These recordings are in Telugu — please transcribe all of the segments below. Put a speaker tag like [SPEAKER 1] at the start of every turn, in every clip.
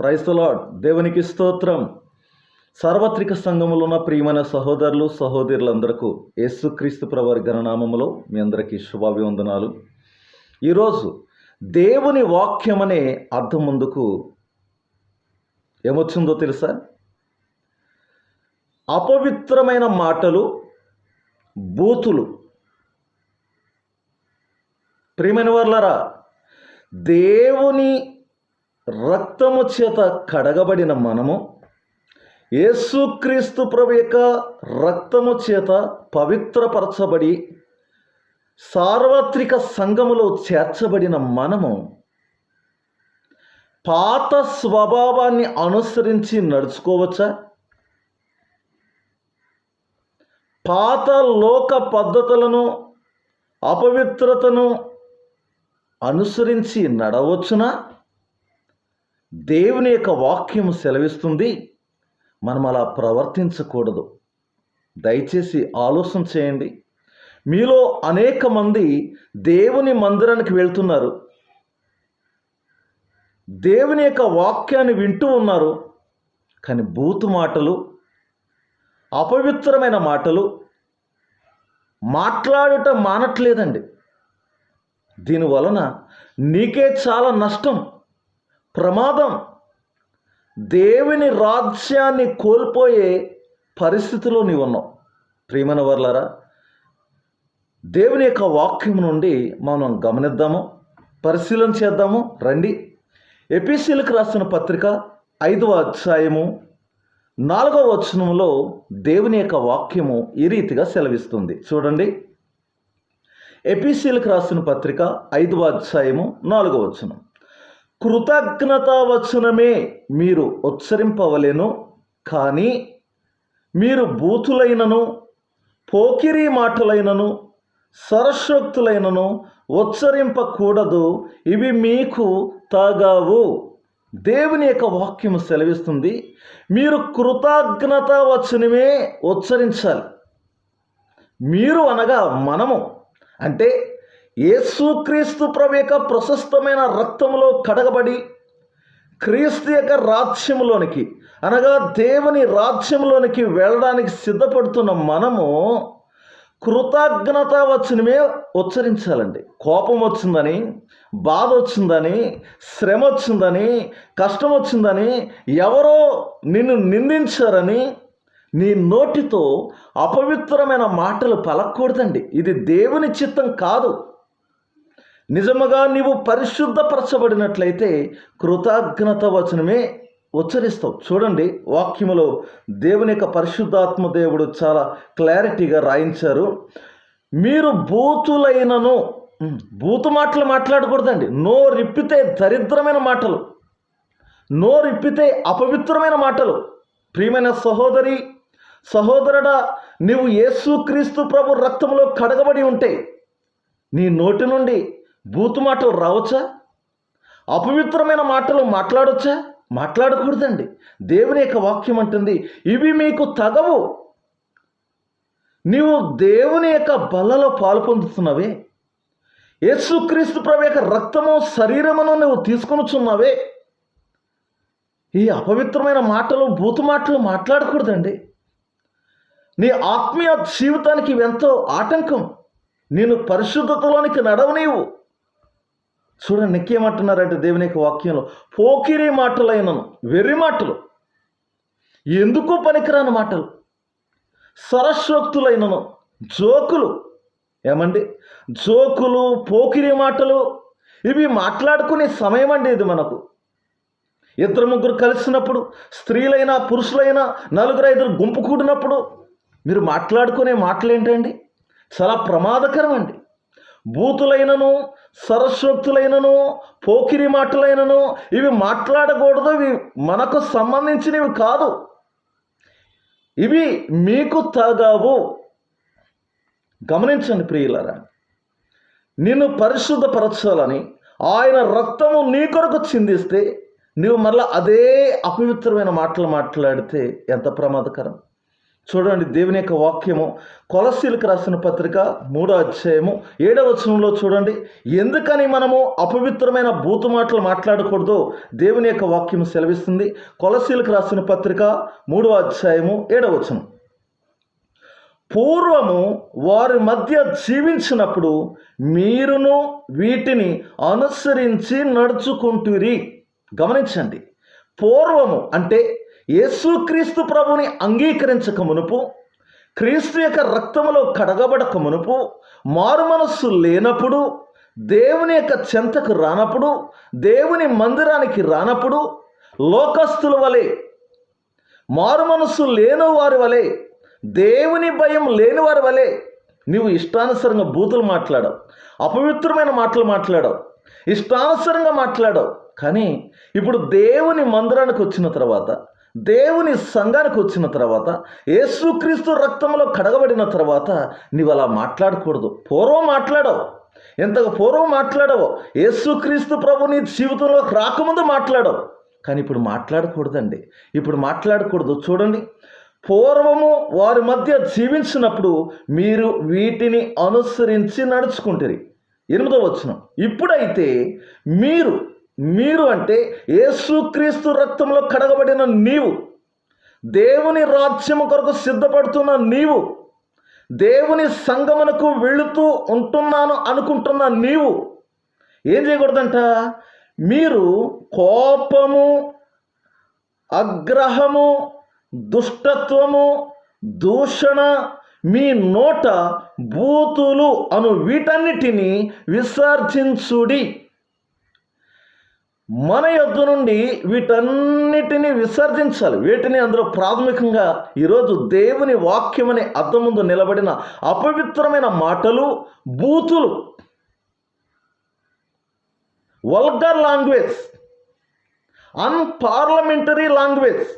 [SPEAKER 1] ప్రైస్తలాడ్ దేవునికి స్తోత్రం. సార్వత్రిక సంఘములో ఉన్న ప్రియమైన సహోదరులు సహోదరులందరకు యేసుక్రీస్తు ప్రవర్ గణనామములో మీ అందరికీ శుభాభివందనాలు. ఈరోజు దేవుని వాక్యం అనే అర్థం ముందుకు ఏమొచ్చిందో తెలుసా? అపవిత్రమైన మాటలు బూతులు. ప్రియమైన వర్లరా దేవుని రక్తము చేత కడగబడిన మనము యేసుక్రీస్తు ప్రభు యొక్క రక్తము చేత పవిత్రపరచబడి సార్వత్రిక సంఘములో చేర్చబడిన మనము పాత స్వభావాన్ని అనుసరించి నడుచుకోవచ్చా? పాత లోక పద్ధతులను అపవిత్రతను అనుసరించి నడవచ్చునా? దేవుని యొక్క వాక్యం సెలవిస్తుంది. మనం అలా ప్రవర్తించకూడదు. దయచేసి ఆలోచన చేయండి. మీలో అనేక మంది దేవుని మందిరానికి వెళ్తున్నారు. దేవుని యొక్క వాక్యాన్ని వింటూ ఉన్నారు. కానీ బూతు మాటలు అపవిత్రమైన మాటలు మాట్లాడటం మానట్లేదండి. దీనివలన నీకే చాలా నష్టం. ప్రమాదం. దేవుని రాజ్యాన్ని కోల్పోయే పరిస్థితిలో నీవు ఉన్నావు ప్రియమైన వర్లరా దేవుని యొక్క వాక్యం నుండి మనం గమనిద్దాము పరిశీలన చేద్దాము రండి. ఎపిసిలకు రాసిన పత్రిక ఐదవ అధ్యాయము నాలుగవ వచనంలో దేవుని యొక్క వాక్యము ఈ రీతిగా సెలవిస్తుంది. చూడండి. ఎపిసిలకు రాసిన పత్రిక ఐదవ అధ్యాయము నాలుగవ వచనం. కృతజ్ఞతా వచనమే మీరు ఉచ్చరింపవలెను కానీ మీరు బూతులైనను పోకిరి మాటలైనను సరస్వక్తులైనను ఉచ్చరింపకూడదు ఇవి మీకు తాగావు. దేవుని యొక్క వాక్యము సెలవిస్తుంది మీరు కృతజ్ఞత వచనమే ఉచ్చరించాలి. మీరు అనగా మనము అంటే యేసుక్రీస్తు ప్రభు యొక్క ప్రశస్తమైన రక్తంలో కడగబడి క్రీస్తు యొక్క రాజ్యంలోనికి అనగా దేవుని రాజ్యంలోనికి వెళ్ళడానికి సిద్ధపడుతున్న మనము కృతజ్ఞత వచ్చినమే ఉచ్చరించాలండి. కోపం వచ్చిందని బాధ వచ్చిందని శ్రమ వచ్చిందని కష్టం వచ్చిందని ఎవరో నిన్ను నిందించారని నీ నోటితో అపవిత్రమైన మాటలు పలకూడదండి ఇది దేవుని చిత్తం కాదు. నిజముగా నీవు పరిశుద్ధపరచబడినట్లయితే కృతజ్ఞత వచనమే ఉచ్చరిస్తావు. చూడండి వాక్యములో దేవుని యొక్క పరిశుద్ధాత్మ దేవుడు చాలా క్లారిటీగా రాయించారు. మీరు బూతులైనను ఉమ్, బూతు మాటలు మాట్లాడకూడదండి. నోరిప్పితే దరిద్రమైన మాటలు నోరిప్పితే అపవిత్రమైన మాటలు. ప్రియమైన సహోదరి సహోదరుడా నీవు యేసుక్రీస్తు ప్రభు రక్తంలో కడగబడి ఉంటే నీ నోటి నుండి బూతు మాటలు రావచ్చా? అపవిత్రమైన మాటలు మాట్లాడొచ్చా? మాట్లాడకూడదండి. దేవుని యొక్క వాక్యం అంటుంది ఇవి మీకు తగవు. నీవు దేవుని యొక్క బలలో పాలు పొందుతున్నావే. యేసుక్రీస్తు ప్రభు యొక్క రక్తము శరీరమును నువ్వు తీసుకొనుచున్నావే. ఈ అపవిత్రమైన మాటలు బూతు మాటలు మాట్లాడకూడదండి. నీ ఆత్మీయ జీవితానికి ఎంతో ఆటంకం. నేను పరిశుద్ధతలోనికి నడవనీవు. చూడండి నెక్కేమంటున్నారంటే దేవుని యొక్క వాక్యంలో? పోకిరి మాటలైనను వెర్రి మాటలు. ఎందుకు పనికిరాని మాటలు? సరస్వక్తులైనను జోకులు. ఏమండి? జోకులు పోకిరి మాటలు ఇవి మాట్లాడుకునే సమయం అండి ఇది మనకు. ఇద్దరు ముగ్గురు కలిసినప్పుడు స్త్రీలైనా పురుషులైనా నలుగురు ఐదురు గుంపు కూడినప్పుడు మీరు మాట్లాడుకునే మాటలు ఏంటండి? చాలా ప్రమాదకరం అండి. బూతులైనను సరస్వక్తులైనను పోకిరి మాటలైనను ఇవి మాట్లాడకూడదు ఇవి మనకు సంబంధించినవి కాదు. ఇవి మీకు తాగావు. గమనించండి ప్రియులరా నిన్ను పరిశుద్ధపరచాలని ఆయన రక్తము నీ కొరకు చిందిస్తే నువ్వు మళ్ళీ అదే అపవిత్రమైన మాటలు మాట్లాడితే ఎంత ప్రమాదకరం. చూడండి దేవుని యొక్క వాక్యము. కొలసీలకు రాసిన పత్రిక మూడో అధ్యాయము ఏడవ వచనంలో చూడండి ఎందుకని మనము అపవిత్రమైన బూతు మాటలు మాట్లాడకూడదు? దేవుని యొక్క వాక్యం సెలవిస్తుంది. కొలసీలకు రాసిన పత్రిక మూడో అధ్యాయము ఏడవ వచనం. పూర్వము వారి మధ్య జీవించినప్పుడు మీరును వీటిని అనుసరించి నడుచుకుంటురి. గమనించండి. పూర్వము అంటే యేసుక్రీస్తు ప్రభుని అంగీకరించక మునుపు క్రీస్తు యొక్క రక్తములో కడగబడక మునుపు మారు మనస్సు లేనప్పుడు దేవుని యొక్క చెంతకు రానప్పుడు దేవుని మందిరానికి రానప్పుడు లోకస్తుల వలె మారు మనస్సు లేని వారి వలె దేవుని భయం లేని వారి వలె నీవు ఇష్టానుసరంగా బూతులు మాట్లాడవు అపవిత్రమైన మాటలు మాట్లాడవు ఇష్టానుసరంగా మాట్లాడవు. కానీ ఇప్పుడు దేవుని మందిరానికి వచ్చిన తర్వాత దేవుని సంఘానికి వచ్చిన తర్వాత యేసుక్రీస్తు రక్తంలో కడగబడిన తర్వాత నీవు అలా మాట్లాడకూడదు. పూర్వం మాట్లాడవు. ఎంతగా పూర్వం మాట్లాడవు? యేసుక్రీస్తు ప్రభు నీ జీవితంలో రాకముందు మాట్లాడవు. కానీ ఇప్పుడు మాట్లాడకూడదండి. ఇప్పుడు మాట్లాడకూడదు. చూడండి. పూర్వము వారి మధ్య జీవించినప్పుడు మీరు వీటిని అనుసరించి నడుచుకుంటారు. ఎనిమిదో వచ్చిన ఇప్పుడైతే మీరు మీరు అంటే యేసుక్రీస్తు రక్తంలో కడగబడిన నీవు దేవుని రాజ్యము కొరకు సిద్ధపడుతున్న నీవు దేవుని సంగమునకు వెళుతూ ఉంటున్నాను అనుకుంటున్న నీవు ఏం చేయకూడదంట? మీరు కోపము అగ్రహము దుష్టత్వము దూషణ మీ నోట బూతులు అను వీటన్నిటిని విసర్జించుడి. మన యొద్ నుండి వీటన్నిటిని విసర్జించాలి. వీటిని అందులో ప్రాథమికంగా ఈరోజు దేవుని వాక్యం అనే ముందు నిలబడిన అపవిత్రమైన మాటలు బూతులు వల్గర్ లాంగ్వేజ్ అన్పార్లమెంటరీ లాంగ్వేజ్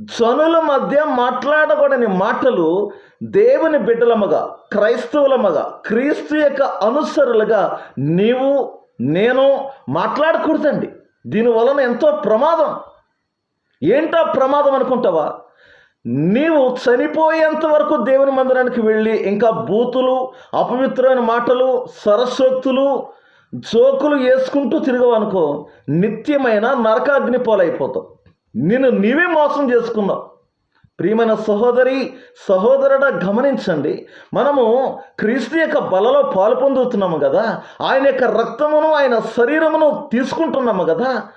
[SPEAKER 1] జనుల మధ్య మాట్లాడకూడని మాటలు దేవుని బిడ్డలమగా క్రైస్తవులమగా క్రీస్తు యొక్క అనుసరులుగా నీవు నేను మాట్లాడకూడదండి. దీనివలన ఎంతో ప్రమాదం. ఏంటో ప్రమాదం అనుకుంటావా? నీవు చనిపోయేంత వరకు దేవుని మందిరానికి వెళ్ళి ఇంకా బూతులు అపవిత్రమైన మాటలు సరస్వక్తులు జోకులు వేసుకుంటూ తిరగవు అనుకో నిత్యమైన నరకాగ్ని పోలైపోతావు. నిన్ను నీవే మోసం చేసుకున్నావు. ప్రియమైన సహోదరి సహోదరుడ గమనించండి. మనము క్రీస్తు యొక్క బలలో పాలు పొందుతున్నాము కదా. ఆయన యొక్క రక్తమును ఆయన శరీరమును తీసుకుంటున్నాము కదా.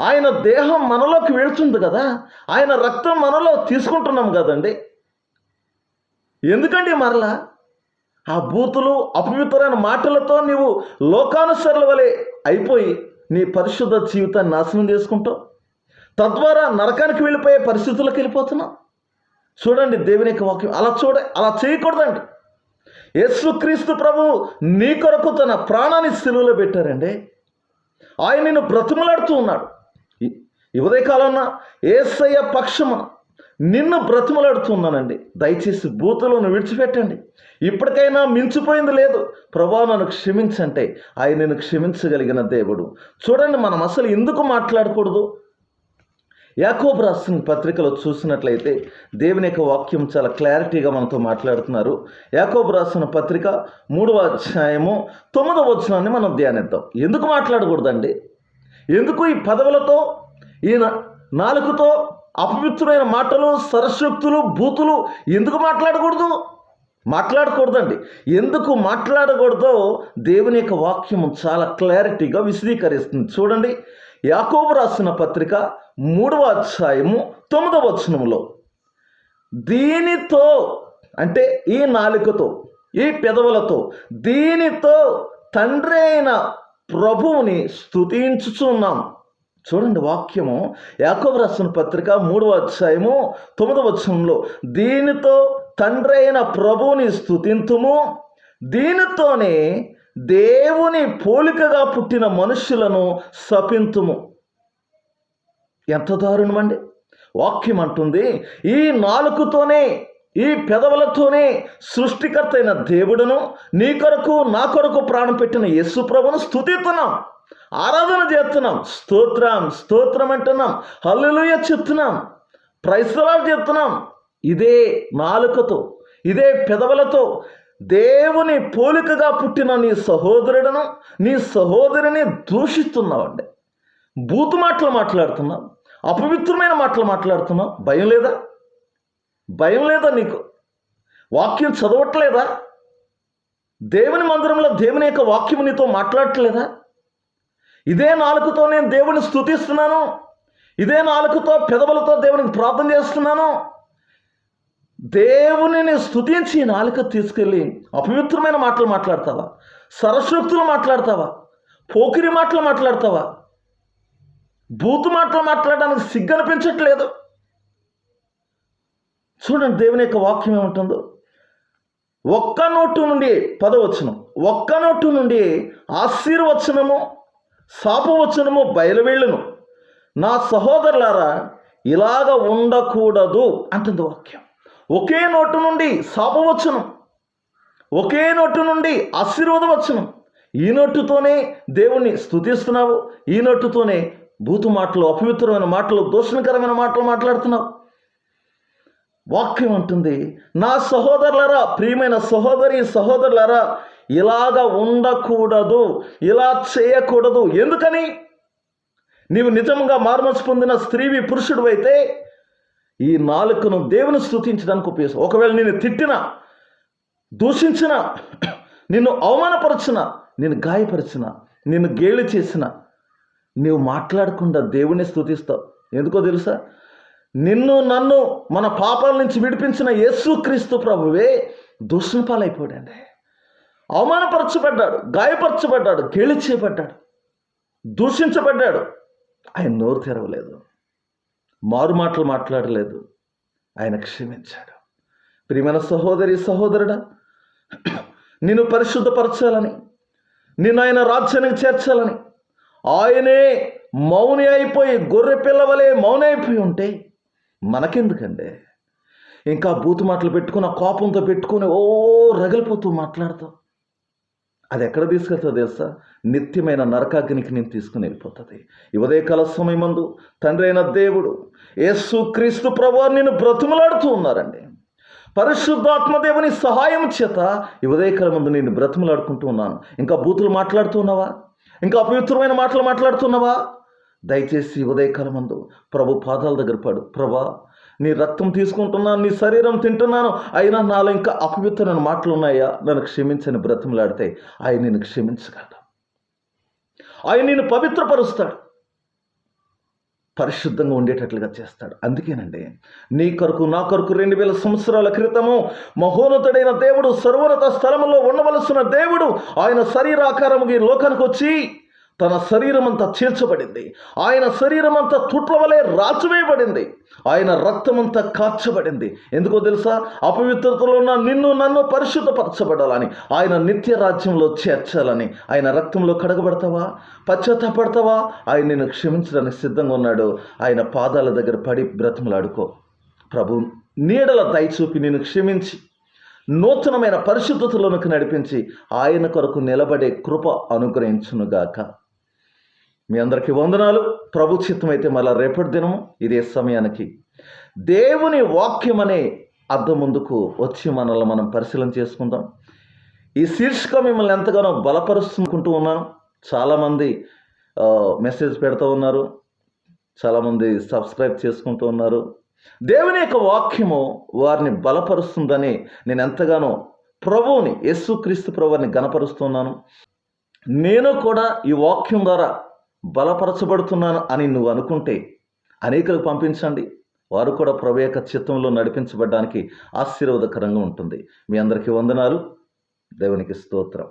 [SPEAKER 1] ఆయన దేహం మనలోకి వెళ్తుంది కదా. ఆయన రక్తం మనలో తీసుకుంటున్నాం కదండి. ఎందుకండి మరలా? ఆ బూతులు అపవిత్రమైన మాటలతో నీవు లోకానుసరుల వలె అయిపోయి నీ పరిశుద్ధ జీవితాన్ని నాశనం చేసుకుంటావు? తద్వారా నరకానికి వెళ్ళిపోయే పరిస్థితులకు వెళ్ళిపోతున్నావు? చూడండి దేవుని యొక్క వాక్యం. అలా చూడ అలా చేయకూడదండి. యేసుక్రీస్తు ప్రభు నీ కొరకు తన ప్రాణాన్ని సెలువులో పెట్టారండి. ఆయన నిన్ను బ్రతిమలాడుతూ ఉన్నాడు. ఈ- ఈ ఉదయకాలంలో ఏసయ్య పక్షమున నిన్ను బ్రతిమలాడుతున్నానండి దయచేసి బూతులను విడిచిపెట్టండి. ఇప్పటికైనా మించిపోయింది లేదు. ప్రభా నన్ను క్షమించంటే ఆయన నిన్ను క్షమించగలిగిన దేవుడు. చూడండి మనం అసలు ఎందుకు మాట్లాడకూడదు? యాకోబు రాసిన పత్రికలో చూసినట్లయితే దేవుని యొక్క వాక్యం చాలా క్లారిటీగా మనతో మాట్లాడుతున్నారు. యాకోబు రాసిన పత్రిక మూడవ అధ్యాయము తొమ్మిదవ వచనాన్ని మనం ధ్యానిద్దాం. ఎందుకు మాట్లాడకూడదండి? ఎందుకు ఈ పదవులతో ఈ నాలుగుతో నాలుకతో అపవిత్రమైన మాటలు సరశక్తులు బూతులు ఎందుకు మాట్లాడకూడదు? మాట్లాడకూడదండి. ఎందుకు మాట్లాడకూడదో దేవుని యొక్క వాక్యం చాలా క్లారిటీగా విశదీకరిస్తుంది. చూడండి. యాకోబు రాసిన పత్రిక మూడవ అధ్యాయము తొమ్మిదవ వచనంలో దీనితో అంటే ఈ నాలుకతో ఈ పెదవులతో దీనితో తండ్రి అయిన ప్రభువుని స్థుతించుచున్నాం చూడండి వాక్యము యాకోబు రాసిన పత్రిక మూడవ అధ్యాయము తొమ్మిదవ వచనంలో దీనితో తండ్రి అయిన ప్రభువుని స్థుతింతుము దీనితోనే దేవుని పోలికగా పుట్టిన మనుష్యులను శపింతుము. ఎంత దారుణమండి. వాక్యం అంటుంది ఈ నాలుకతోనే ఈ పెదవులతోనే సృష్టికర్త అయిన దేవుడును నీ కొరకు నా కొరకు ప్రాణం పెట్టిన యేసు ప్రభును స్థుతిస్తున్నాం ఆరాధన చేస్తున్నాం. స్తోత్రం స్తోత్రం అంటున్నాం. హల్లులుయ చెప్తున్నాం. ప్రైస్తలాలు చెప్తున్నాం. ఇదే నాలుకతో ఇదే పెదవులతో దేవుని పోలికగా పుట్టిన నీ సహోదరుడను నీ సహోదరిని దూషిస్తున్నావండి. బూతు మాటలు మాట్లాడుతున్నావు అపవిత్రమైన మాటలు మాట్లాడుతున్నావు భయం లేదా? భయం లేదా నీకు? వాక్యం చదవట్లేదా? దేవుని మందిరంలో దేవుని యొక్క వాక్యం నీతో మాట్లాడట్లేదా? ఇదే నాలుకతో నేను దేవుని స్తుతిస్తున్నాను. ఇదే నాలుకతో పెదవులతో దేవునికి ప్రార్థన చేస్తున్నాను. దేవునిని స్థుతించి ఈ నాలుక తీసుకెళ్ళి అపవిత్రమైన మాటలు మాట్లాడతావా? సరస్వక్తులు మాట్లాడతావా? పోకిరి మాటలు మాట్లాడతావా? బూతు మాటలు మాట్లాడడానికి సిగ్గు అనిపించట్లేదు చూడండి దేవుని యొక్క వాక్యం ఏముంటుందో. ఒక్క నోటు నుండి పదవచనం ఒక్క నోటు నుండి ఆశీర్వచనము శాపవచనము బయలువెళ్ళును. నా సహోదరులారా ఇలాగ ఉండకూడదు అంటుంది వాక్యం. ఒకే నోటు నుండి శాపవచ్చును ఒకే నోటు నుండి ఆశీర్వదవచ్చును ఈ నోటుతోనే దేవుణ్ణి స్థుతిస్తున్నావు ఈ నోటుతోనే బూతు మాటలు అపవిత్రమైన మాటలు దూషణకరమైన మాటలు మాట్లాడుతున్నావు. వాక్యం అంటుంది నా సహోదరులరా ప్రియమైన సహోదరి సహోదరులరా ఇలాగ ఉండకూడదు ఇలా చేయకూడదు. ఎందుకని? నీవు నిజంగా మార్మస్ పొందిన స్త్రీవి పురుషుడు అయితే ఈ నాలుకను దేవుని స్థుతించడానికి ఉపయోగిస్తాం. ఒకవేళ నేను తిట్టిన దూషించిన నిన్ను అవమానపరచిన నేను గాయపరిచిన నిన్ను గేలి చేసిన నీవు మాట్లాడకుండా దేవుని స్థుతిస్తావు. ఎందుకో తెలుసా? నిన్ను నన్ను మన పాపాల నుంచి విడిపించిన యేసుక్రీస్తు ప్రభువే దూషణ పాలైపోయాడండి అవమానపరచబడ్డాడు గాయపరచబడ్డాడు గేలి చేయబడ్డాడు దూషించబడ్డాడు. ఆయన నోరు తెరవలేదు. మారు మాటలు మాట్లాడలేదు. ఆయన క్షమించాడు. ప్రియమైన సహోదరి సహోదరుడా నిన్ను పరిశుద్ధపరచాలని నిన్ను ఆయన రాజ్యానికి చేర్చాలని ఆయనే మౌని అయిపోయి గొర్రె పిల్లవలే మౌని అయిపోయి ఉంటే మనకెందుకండి? ఇంకా బూతు మాటలు పెట్టుకుని ఆ కోపంతో పెట్టుకుని ఓ రగిలిపోతూ మాట్లాడతావు అది ఎక్కడ తీసుకెళ్తుందో తెలుసా? నిత్యమైన నరకాగ్నికి నేను తీసుకుని వెళ్ళిపోతుంది. ఈ ఉదయకాల సమయమందు తండ్రి అయిన దేవుడు యేసు క్రీస్తు ప్రభు నేను బ్రతుములాడుతూ ఉన్నారండి. పరిశుద్ధాత్మదేవుని సహాయం చేత ఈ ఉదయకాలం ముందు నేను బ్రతుములాడుకుంటూ ఉన్నాను. ఇంకా బూతులు మాట్లాడుతున్నావా ఇంకా అపవిత్రమైన మాటలు మాట్లాడుతున్నావా దయచేసి ఈ ఉదయకాలం ముందు ప్రభు పాదాల దగ్గర పడు. ప్రభా నీ రక్తం తీసుకుంటున్నాను నీ శరీరం తింటున్నాను. అయినా నాలో ఇంకా అపవిత్రమైన మాటలు ఉన్నాయా? నన్ను క్షమించని బ్రతిమలాడితే ఆయన నేను క్షమించగలడు. ఆయన నేను పవిత్రపరుస్తాడు. పరిశుద్ధంగా ఉండేటట్లుగా చేస్తాడు. అందుకేనండి నీ కొరకు నా కొరకు రెండు వేల సంవత్సరాల క్రితము మహోన్నతుడైన దేవుడు సర్వోన్నత స్థలంలో ఉండవలసిన దేవుడు ఆయన శరీరాకారముకి ఈ లోకానికి వచ్చి తన శరీరం అంతా చీల్చబడింది. ఆయన శరీరం అంతా తుట్ల వలె రాచివేయబడింది. ఆయన రక్తమంతా కార్చబడింది. ఎందుకో తెలుసా? అపవిత్రతలో ఉన్న నిన్ను నన్ను పరిశుద్ధపరచబడాలని ఆయన నిత్య రాజ్యంలో చేర్చాలని. ఆయన రక్తంలో కడగబడతావా? పశ్చాత్తాపడతావా? ఆయన నిన్ను క్షమించడానికి సిద్ధంగా ఉన్నాడు. ఆయన పాదాల దగ్గర పడి బ్రతిమలాడుకో. ప్రభు నీడల దయచూపి నిన్ను క్షమించి నూతనమైన పరిశుద్ధతలోనికి నడిపించి ఆయన కొరకు నిలబడే కృప అనుగ్రహించునుగాక. మీ అందరికీ వందనాలు. ప్రభు అయితే మళ్ళా రేపటి దినము ఇదే సమయానికి. దేవుని వాక్యం అనే అద్దం ముందుకు వచ్చి మనల్ని మనం పరిశీలన చేసుకుందాం. ఈ శీర్షిక మిమ్మల్ని ఎంతగానో బలపరుస్తుంకుంటూ ఉన్నాను. చాలామంది మెసేజ్ పెడుతూ ఉన్నారు. చాలామంది సబ్స్క్రైబ్ చేసుకుంటూ ఉన్నారు. దేవుని యొక్క వాక్యము వారిని బలపరుస్తుందని నేను ఎంతగానో ప్రభువుని యేసుక్రీస్తు ప్రభుని గనపరుస్తున్నాను నేను కూడా ఈ వాక్యం ద్వారా బలపరచబడుతున్నాను అని నువ్వు అనుకుంటే అనేకులకు పంపించండి. వారు కూడా ప్రభు యొక్క చిత్తంలో నడిపించబడడానికి ఆశీర్వాదకరంగా ఉంటుంది. మీ అందరికీ వందనాలు. దేవునికి స్తోత్రం.